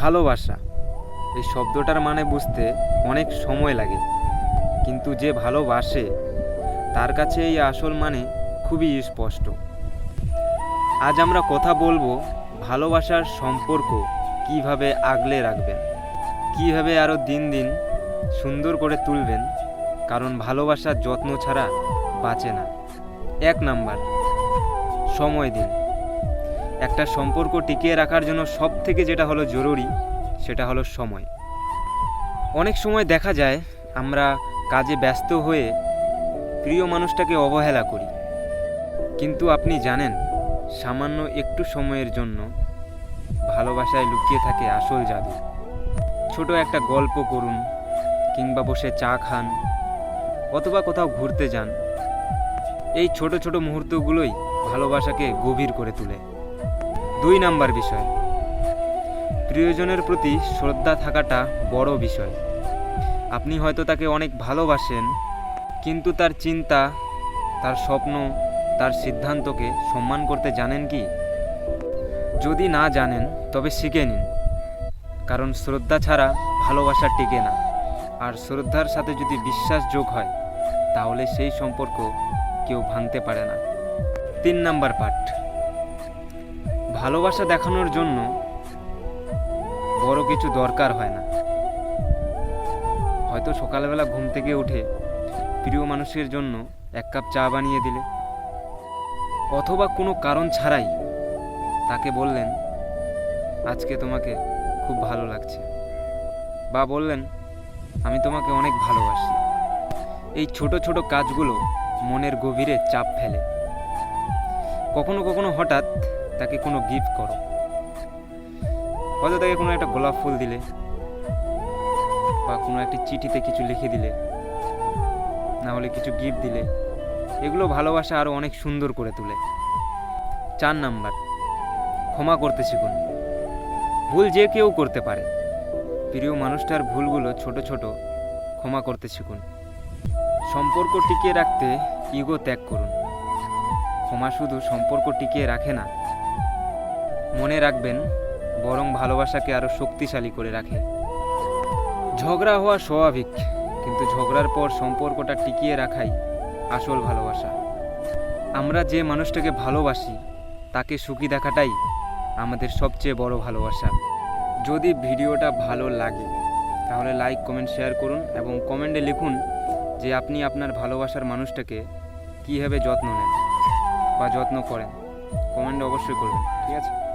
ভালোবাসা। এই শব্দটার মানে বুঝতে অনেক সময় লাগে। কিন্তু যে ভালোবাসে, তার কাছে এই আসল মানে খুবই স্পষ্ট। আজ আমরা কথা বলব ভালোবাসার সম্পর্ক কীভাবে আগলে রাখবেন, কীভাবে আরও দিন দিন সুন্দর করে তুলবেন, কারণ ভালোবাসার যত্ন ছাড়া বাঁচে না। এক নাম্বার, সময় দিন। একটা সম্পর্ক টিকিয়ে রাখার জন্য সব থেকে যেটা হলো জরুরি, সেটা হলো সময়। অনেক সময় দেখা যায় আমরা কাজে ব্যস্ত হয়ে প্রিয় মানুষটাকে অবহেলা করি। কিন্তু আপনি জানেন, সামান্য একটু সময়ের জন্য ভালোবাসায় লুকিয়ে থাকে আসল জাদু। ছোট একটা গল্প করুন কিংবা বসে চা খান অথবা কোথাও ঘুরতে যান। এই ছোট ছোট মুহূর্তগুলোই ভালোবাসাকে গভীর করে তোলে। দুই নাম্বার বিষয়। প্রিয়জনের প্রতি শ্রদ্ধা থাকাটা বড় বিষয়। আপনি হয়তো তাকে অনেক ভালোবাসেন, কিন্তু তার চিন্তা, তার স্বপ্ন, তার সিদ্ধান্তকে সম্মান করতে জানেন কি? যদি না জানেন, তবে শিখে নিন। কারণ শ্রদ্ধা ছাড়া ভালোবাসা টিকে না। আর শ্রদ্ধার সাথে যদি বিশ্বাস যোগ হয়, তাহলে সেই সম্পর্ক কেউ ভাঙতে পারে না। তিন নাম্বার পার্ট ভালোবাসা দেখানোর জন্য বড় কিছু দরকার হয় না। হয়তো সকালবেলা ঘুম থেকে উঠে প্রিয় মানুষের জন্য এক কাপ চা বানিয়ে দিলে। অথবা কোনো কারণ ছাড়াই তাকে বললেন, আজকে তোমাকে খুব ভালো লাগছে। বা বললেন, আমি তোমাকে অনেক ভালোবাসি। এই ছোট ছোট কাজগুলো মনের গভীরে চাপ ফেলে। কখনো কখনো হঠাৎ তাকে কোনো গিফট করো। হয়তো তাকে কোনো একটা গোলাপ ফুল দিলে, বা কোনো একটা চিঠিতে কিছু লিখে দিলে, না হলে কিছু গিফট দিলে। এগুলো ভালোবাসা আরও অনেক সুন্দর করে তোলে। চার নাম্বার, ক্ষমা করতে শিখুন। ভুল যে কেউ করতে পারে। প্রিয় মানুষটার ভুলগুলো ছোট ছোট ক্ষমা করতে শিখুন। সম্পর্ক টিকিয়ে রাখতে ইগো ত্যাগ করুন। ক্ষমা শুধু সম্পর্ক টিকিয়ে রাখে না মনে রাখবেন, বরং ভালোবাসাকে আরও শক্তিশালী করে রাখে। ঝগড়া হওয়া স্বাভাবিক, কিন্তু ঝগড়ার পর সম্পর্কটা টিকিয়ে রাখাই আসল ভালোবাসা। আমরা যে মানুষটাকে ভালোবাসি, তাকে সুখী দেখাটাই আমাদের সবচেয়ে বড় ভালোবাসা। যদি ভিডিওটা ভালো লাগে, তাহলে লাইক, কমেন্ট, শেয়ার করুন এবং কমেন্টে লিখুন যে আপনি আপনার ভালোবাসার মানুষটাকে কীভাবে যত্ন নেন বা যত্ন করেন। কমেন্ট অবশ্যই করবেন, ঠিক আছে?